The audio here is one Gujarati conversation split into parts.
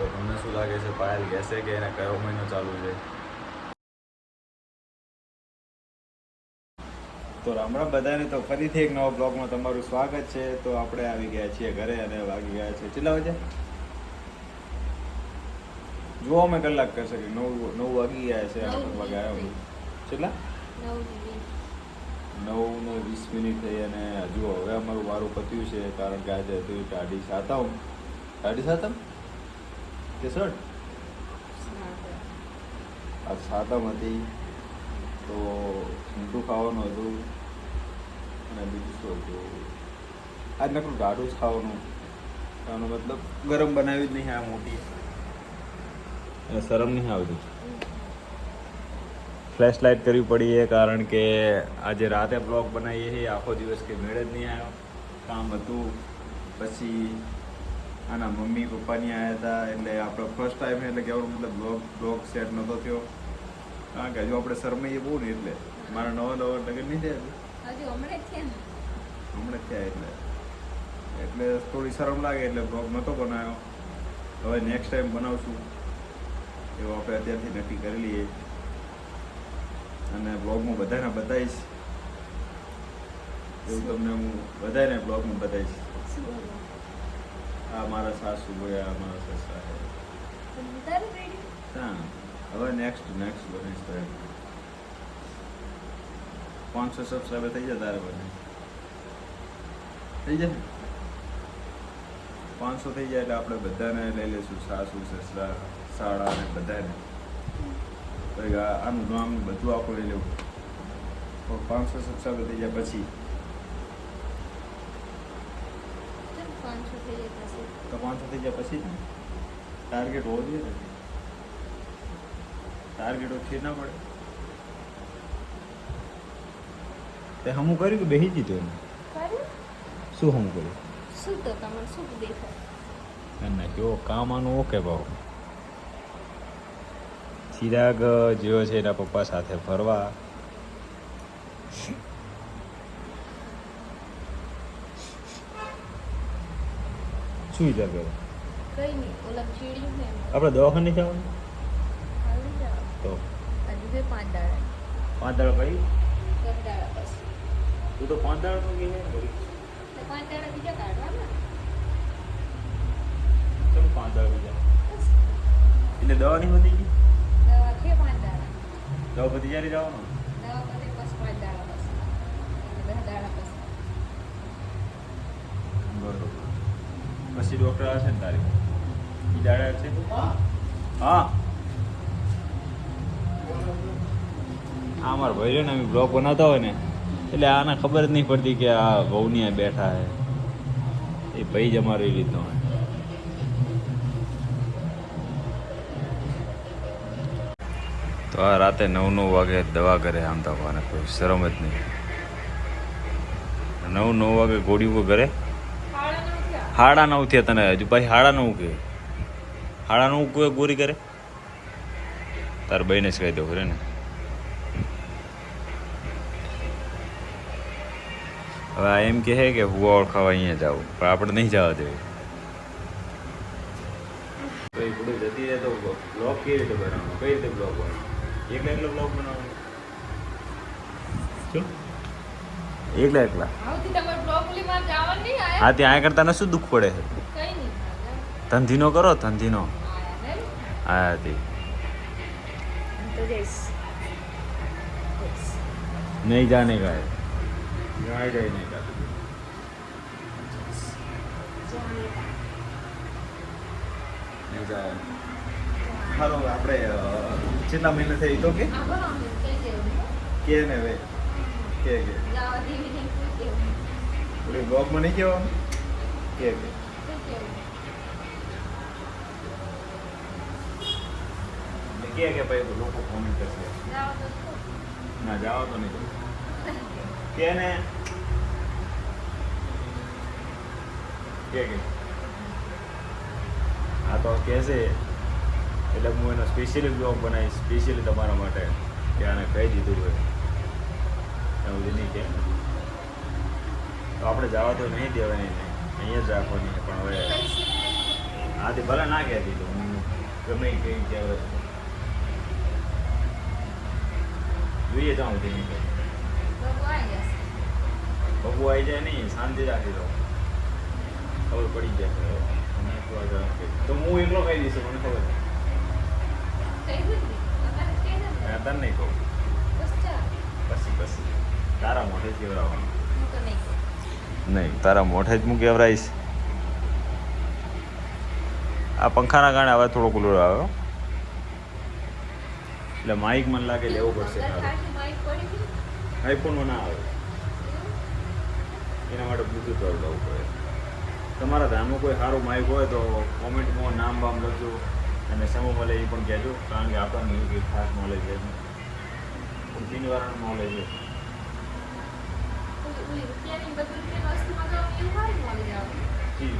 તો તમને શું લાગે છે પાયલ કહેશે કે એને કયો મહિનો ચાલુ છે? તો રામ રામ બધાને તો ફરીથી એક નવા બ્લોગમાં તમારું સ્વાગત છે. તો આપણે આવી ગયા છીએ ઘરે અને વાગી ગયા છે. કેટલા વાગે જુઓ અમે કલાક કરશે કે નવ નવ વાગી ગયા છે વાગે આવ્યો કેટલા? નવ ને વીસ મિનિટ થઈ અને હજુ હવે અમારું વારું પત્યું છે કારણ કે આજે હતું ટાઢી સાતમ. સાત સાતમ? કે સર આજ સાતમ હતી તો ઊંધું ખાવાનું હતું અને બીજું શું હતું? આજ નકરું ટાઢું જ ખાવાનું. ખાવાનું મતલબ ગરમ બનાવી જ નહીં આ મોટી. અને શરમ નહીં આવતી. ફ્લેશ લાઇટ કરવી પડી એ કારણ કે આજે રાતે બ્લોગ બનાવીએ છીએ આખો દિવસ કે મેળ જ નહીં આવ્યો. કામ હતું પછી આના મમ્મી પપ્પાની આવ્યા હતા એટલે આપણો ફર્સ્ટ ટાઈમ એટલે કે મતલબ બ્લોગ બ્લોગ સેટ નહોતો થયો. કારણ કે હજુ આપણે શરમાઈએ બહુ ને એટલે. મારા નવા નવા લગ્ન નહીં થયા હજુ. હમણાં થયા એટલે. એટલે થોડી શરમ લાગે એટલે બ્લોગ નહોતો બનાવ્યો. હવે નેક્સ્ટ ટાઈમ બનાવશું. એવું આપણે અત્યારથી નક્કી કરી લઈએ. અને બ્લોગમાં બધાને બતાવીશ. એવું તમને હું બધાને બ્લોગમાં બતાવીશ. આ મારા સાસુ ગયા મારા સસરા હા હવે નેક્સ્ટ નેક્સ્ટ બનીશ તો એમ પાંચસો સબસ્ક્રાઈબર થઈ જાય તારે બને. થઈ જાય પાંચસો થઈ જાય એટલે આપણે બધાને લઈ લઈશું સાસુ સસરા સાડા ને બધાને. આનું નામ બધું આપણે લઈ લેવું. તો પાંચસો સબસ્ક્રાઈબર થઈ જાય પછી. તો પાંચસો થઈ જાય પછી ટાર્ગેટ હોવો જોઈએ ટાર્ગેટ ઓછી ના પડે. તે હમું કર્યું કે બેસી જીતો એને? શું હમું કર્યું? શું તો તમને શું દેખાય? ના કેવો કામ આનું ઓકે ભાવ ચિરાગ જેવો છે એના પપ્પા સાથે ફરવા. શું વિચાર કર્યો? કઈ નહીં ઓલા ચીડિયું ને. આપણે દવાખાને જવાનું? હાલી જાવ તો? હજુ બે પાંચ દાડા. પાંચ દાડા પછી? દસ દાડા પછી. તું તો પાંચ દાડા કહે છે તો પાંચ દાડા બીજા કાઢવાના? ચલો પાંચ દાડા બીજા? એટલે દવા નહીં ગઈ? દવા છે પાંચ દાડા. દવા બધી જ્યારે જવાનું? દવા પછી પાંચ દાડા પછી. દસ દાડા પછી. બરોબર. પછી ડૉક્ટર આવશે ને તારી? એ દાડા છે? હા. આ મારા ભાઈ રહ્યો ને, અમે બ્લોગ બનાવતા હોય ને, એટલે આને ખબર જ નહીં પડતી કે આ વહુની આ બેઠા છે. એ ભાઈ જ અમારો એ રીતનો હોય. તો આ રાતે નવ નવ વાગે દવા કરે આમ તો કોઈ શરમ જ નહીં. નવ નવ વાગે ગોળી ઉપર ઘરે હાડા નવ થયા તને હજુ. ભાઈ હાડા નવ કહે હાડા નવ કોઈ ગોરી કરે? તાર બહેને જ કહી દો ખરે ને હવે આ એમ કહે કે હુવા ઓળખાવા અહીંયા જાવ પણ આપણે નહીં જવા દેવું. તો જતી રહે તો બ્લોગ કેવી રીતે બનાવવાનો? કઈ રીતે બ્લોગ બનાવવાનો? એકલા એકલા બ્લોગ બનાવવાનો? એકલા એકલા? હા ત્યાં કરતા ને શું દુઃખ પડે ધંધીનો કરો ધંધીનો હા તે. નહીં જાને ગા ગાય ગઈ નહીં નહીં જાય. આપણે છેલ્લા મહિના થઈ તો કે? કે ને વે કે ઓલી બ્લોગમાં નહીં કહેવાનું કે કે કે ભાઈ લોકો કોમેન્ટ કરશે? ના જાઓ તો નહીં કે ને કે કે હા તો કહેશે એટલે હું એનો સ્પેશિયલી બ્લોગ બનાવીશ સ્પેશિયલી તમારા માટે કે આને કહી દીધું હોય એવું નહીં કે તો આપણે જવા તો નહીં દેવાની નહીં અહીંયા જ રાખવાની પણ હવે આથી ભલે ના કહેતી તો હું ગમે કઈ કહેવાય. જોઈએ જાઉં તેની બબુ આવી જાય નહીં શાંતિ રાખી દો ખબર પડી જાય તો હું એકલો કહી દઈશું મને ખબર તને નહીં કહું. પછી પછી. તારા મોઢે જ કેવડાવવાનું હું તો નહીં, તારા મોઢે જ હું કેવડાવીશ આ પંખાના કારણે હવે થોડો કુલર આવ્યો એટલે માઇક મને લાગે લેવું પડશે આઈફોનમાં ના આવે. એના માટે બ્લૂટૂથ લાવવું પડે. તમારા ધામમાં કોઈ સારું માઇક હોય તો કોમેન્ટમાં નામ બામ લખજો અને સમો મળે એ પણ કહેજો, કારણ કે આપણને એવું કંઈ ખાસ નોલેજ છે નોલેજ છે ઓલી ઓલી રૂપિયાની બધી રૂપિયાની વસ્તુ મંગાવવાની એવું સારું મળી જાવ જી.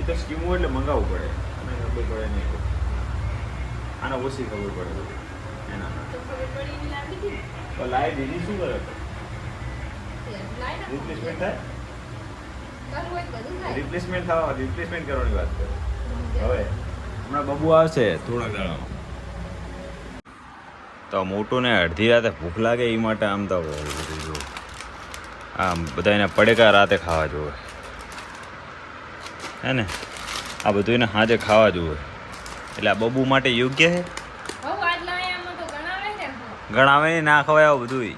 એ તો સ્કીમો એટલે મંગાવવું પડે. અને ખબર પડે નહીં. આના ઓછી ખબર પડે. એના તો પડી લાઈ દીધી શું કરે રિપ્લેસમેન્ટ થાય? રિપ્લેસમેન્ટ થવા રિપ્લેસમેન્ટ કરવાની વાત કરે. હવે હમણાં બબુ આવશે થોડાક દાડામાં તો મોટું ને અડધી રાતે ભૂખ લાગે એ માટે આમ તો આમ બધા એને પડેકા રાતે ખાવા જોવે. હે ને? આ બધું એને સાંજે ખાવા જોવે એટલે આ બબુ માટે યોગ્ય છે? ગણાવે ને ના ખવાય આવું બધું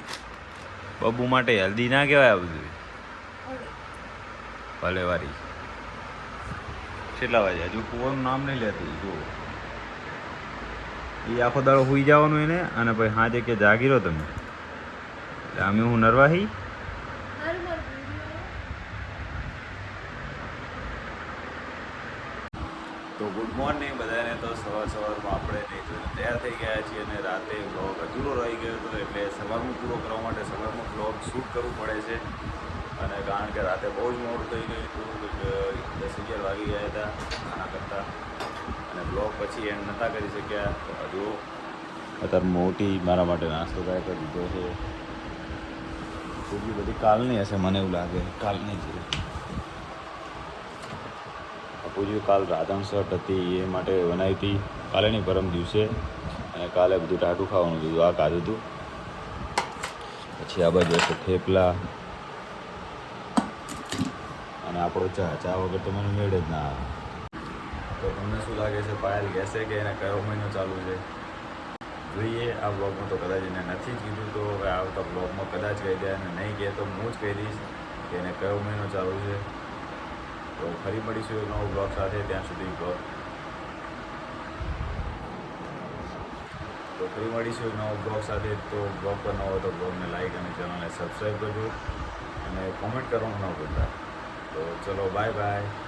બબુ માટે હેલ્ધી ના કહેવાય આ બધું. ભલે વારી. કેટલા વાગે? હજુ કુવાનું નામ નહીં લેતી જો એ આખો દાડો સુઈ જવાનું એને અને પછી સાંજે કે જાગી રહો તમે. એટલે અમે હું નરવાહી મારું મારું video. તો ગુડ મોર્નિંગ બધાને. તો સવાર સવારમાં આપણે નહીં તૈયાર થઈ ગયા છીએ અને રાતે બ્લોગ અધૂરો રહી ગયો હતો એટલે સવારમાં પૂરો કરવા માટે સવારમાં બ્લોગ શૂટ કરવું પડે છે. અને કારણ કે રાતે બહુ જ મોડું થઈ ગયું હતું દસ અગિયાર વાગી ગયા હતા આના કરતાં. અને બ્લોગ પછી એન્ડ નહોતા કરી શક્યા. તો હજુ અત્યારે મોટી મારા માટે નાસ્તો કરે કરી દીધો છે પૂરી બધી કાલની હશે, મને એવું લાગે. કાલની જ પૂજ્યું કાલ રાધણ શર્ટ હતી, એ માટે બનાવી હતી. કાલે નહીં પરમ દિવસે અને કાલે બધું ટાટું ખાવાનું હતું આ ખાધું હતું. પછી આ બાજુ હશે થેપલા. અને આપણો ચા ચા વગર તો મને મેળ જ ના તો તમને શું લાગે છે, પાયલ કહેશે કે એને કયો મહિનો ચાલુ છે? જોઈએ, આ બ્લોગમાં તો કદાચ એને નથી જ કીધું તો હવે આવતા બ્લોગમાં કદાચ કહી દે અને નહીં કહે તો હું જ કહી દઈશ કે એને કયો મહિનો ચાલુ છે. તો ફરી મળીશું એક નવો બ્લોગ સાથે. ત્યાં સુધી બ્લોગ તો ફરી મળીશું એક નવો બ્લોગ સાથે. તો બ્લોગ પર ન હોય તો બ્લોગને લાઈક અને ચેનલને સબસ્ક્રાઈબ કરજો. અને કોમેન્ટ કરવાનું ન ભૂલતા. તો ચલો બાય બાય